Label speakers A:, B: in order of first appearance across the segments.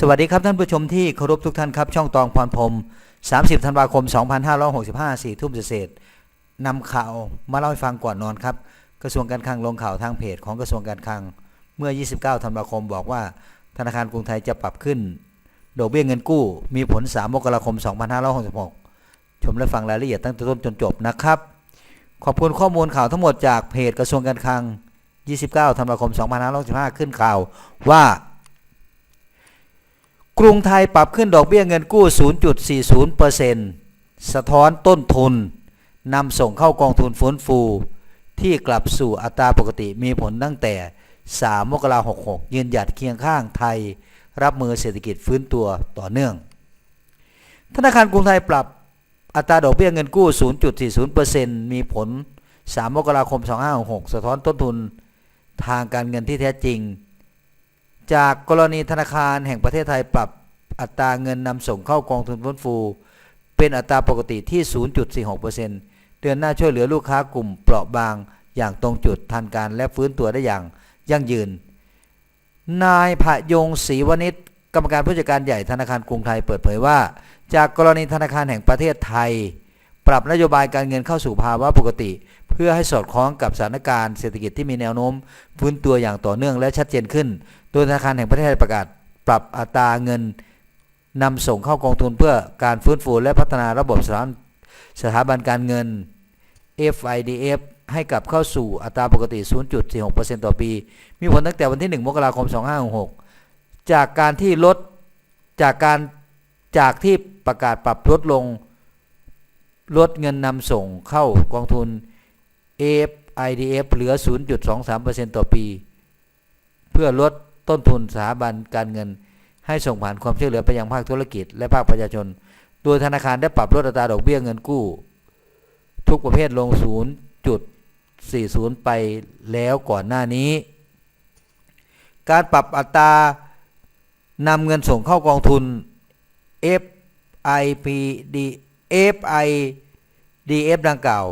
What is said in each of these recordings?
A: สวัสดีครับท่านผู้ชมที่เคารพทุกท่านครับ ช่องตองพรพรม 30 ธันวาคม 2565 4ทุ่มเศษนำข่าวมาเล่าให้ฟังก่อนนอนครับ กระทรวงการคลังลงข่าวทางเพจของกระทรวงการคลังเมื่อ 29 ธันวาคมบอกว่า ธนาคารกรุงไทยจะปรับขึ้นดอกเบี้ยเงินกู้ มีผล 3 มกราคม 2566 ชมและฟังรายละเอียดตั้งแต่ต้นจนจบนะครับ ขอบคุณข้อมูลข่าวทั้งหมดจากเพจกระทรวงการคลัง 29 ธันวาคม 2565 ขึ้นข่าวว่า กรุงไทยปรับขึ้นดอกเบี้ยเงินกู้ 0.40%สะท้อนต้นทุนนำส่งเข้ากองทุนฟื้นฟู ที่กลับสู่อัตราปกติมีผลตั้งแต่ 3 มกราคม 66 ยืนหยัดเคียงข้างไทย รับมือเศรษฐกิจฟื้นตัวต่อเนื่อง ธนาคารกรุงไทยปรับอัตราดอกเบี้ยเงินกู้ 0.40%มีผล 3 มกราคม 2566 สะท้อนต้นทุนทางการเงินที่แท้จริง จากกรณีธนาคารแห่งประเทศไทยปรับอัตราเงินนำส่งเข้ากองทุนฟื้นฟู เป็นอัตราปกติที่ 0.46%เดือนหน้าช่วยเหลือลูกค้ากลุ่มเปราะบางอย่างตรงจุดทันการและฟื้นตัวได้อย่างยั่งยืน นายพยงศรีวณิชกรรมการผู้จัดการใหญ่ธนาคารกรุงไทยเปิดเผยว่า จากกรณีธนาคารแห่งประเทศไทย ปรับนโยบายการเงินเข้าสู่ภาวะปกติ พื่อให้สอดคล้องกับสถานการณ์เศรษฐกิจที่มีแนวโน้มฟื้นตัวอย่างต่อเนื่องและชัดเจนขึ้น โดยธนาคารแห่งประเทศไทยประกาศปรับอัตราเงินนำส่งเข้ากองทุนเพื่อการฟื้นฟูและพัฒนาระบบสถาสถาบันการเงิน FIDF ให้กลับเข้าสู่อัตราปกติ 0.46%ต่อปี มีผลตั้งแต่วันที่ 1 มกราคม 2566 จากการที่ลดจากการจากที่ประกาศปรับลดลง ลดเงินนำส่งเข้ากองทุน FIDF เหลือ 0.23%ต่อปี เพื่อลดต้นทุนสถาบันการเงิน ให้ส่งผ่านความช่วยเหลือไปยังภาคธุรกิจ และภาคประชาชนโดยธนาคารได้ปรับลดอัตราดอกเบี้ยเงินกู้ ทุกประเภทลง 0.40 ไปแล้วก่อนหน้านี้ การปรับอัตรานำเงินส่งเข้ากองทุน FIPD FIDF ดังกล่าว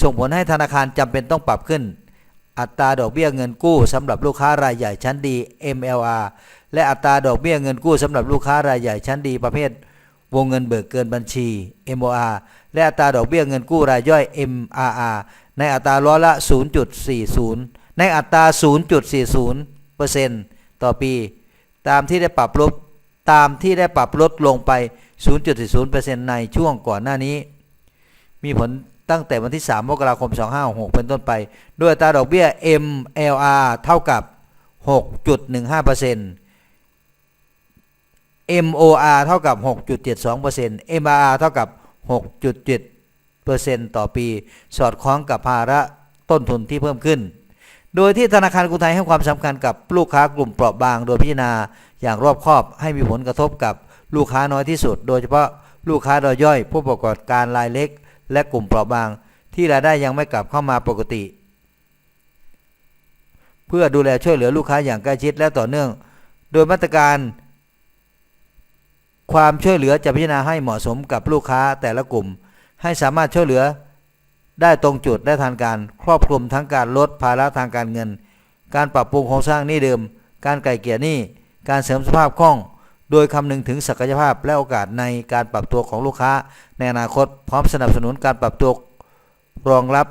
A: ส่งผลให้ธนาคารจำเป็นต้องปรับขึ้น อัตราดอกเบี้ยเงินกู้สำหรับลูกค้ารายใหญ่ชั้นดี MLR และอัตราดอกเบี้ยเงินกู้สำหรับลูกค้ารายใหญ่ชั้นดีประเภท วงเงินเบิกเกินบัญชี MOR และอัตราดอกเบี้ยเงินกู้รายย่อย MRR ในอัตราร้อยละ 0.40 ในอัตรา 0.40%ต่อปี ตามที่ได้ปรับลดตามที่ได้ปรับลดลงไป 0.40%ในช่วงก่อนหน้านี้ มีผล ตั้งแต่วันที่ 3 มกราคม 2566 เป็นต้นไป ด้วยอัตราดอกเบี้ย MLR เท่ากับ 6.15% MOR เท่ากับ 6.72% MRR เท่ากับ 6.7%ต่อปี สอดคล้องกับภาระต้นทุนที่เพิ่มขึ้น โดยที่ธนาคารกรุงไทยให้ความสำคัญกับลูกค้ากลุ่มเปราะบาง โดยพิจารณาอย่างรอบคอบ ให้มีผลกระทบกับลูกค้าน้อยที่สุด โดยเฉพาะลูกค้ารายย่อย ผู้ประกอบการรายเล็ก และกลุ่มเปราะบาง ที่รายได้ยังไม่กลับเข้ามาปกติ เพื่อดูแลช่วยเหลือลูกค้าอย่างใกล้ชิดและต่อเนื่อง โดยมาตรการ ความช่วยเหลือจะพิจารณาให้เหมาะสมกับลูกค้าแต่ละกลุ่ม ให้สามารถช่วยเหลือได้ตรงจุดและทันการครอบคลุมทั้งการลดภาระทางการเงิน การปรับปรุงโครงสร้างหนี้เดิม การไก่เกลี่ยหนี้ การเสริมสภาพคล่อง โดยคำนึงถึงศักยภาพและโอกาสในการปรับตัวของลูกค้า ในอนาคตพร้อมสนับสนุนการปรับตัวรองรับ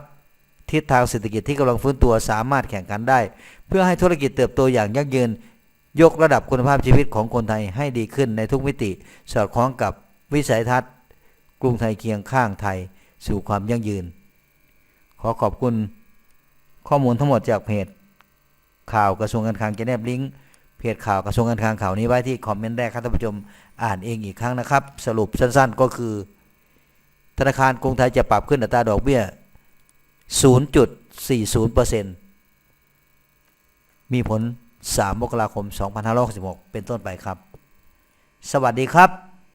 A: ทิศทางเศรษฐกิจที่กำลังฟื้นตัวสามารถแข่งขันได้ เพื่อให้ธุรกิจเติบโตอย่างยั่งยืน ยกระดับคุณภาพชีวิตของคนไทยให้ดีขึ้นในทุกมิติ สอดคล้องกับวิสัยทัศน์ กรุงไทยเคียงข้างไทย สู่ความยั่งยืน ขอขอบคุณข้อมูลทั้งหมดจากเพจข่าวกระทรวงการคลังจะแนบลิงก์ เพจข่าวกระทรวงการคลังข่าวนี้ไว้ที่คอมเมนต์แรกครับท่านผู้ชมอ่านเองอีกครั้งนะครับ สรุปสั้นๆก็คือ ธนาคารกรุงไทยจะปรับขึ้นอัตราดอกเบี้ย 0.40%มีผล 3 มกราคม 2566 เป็นต้นไปครับ สวัสดีครับ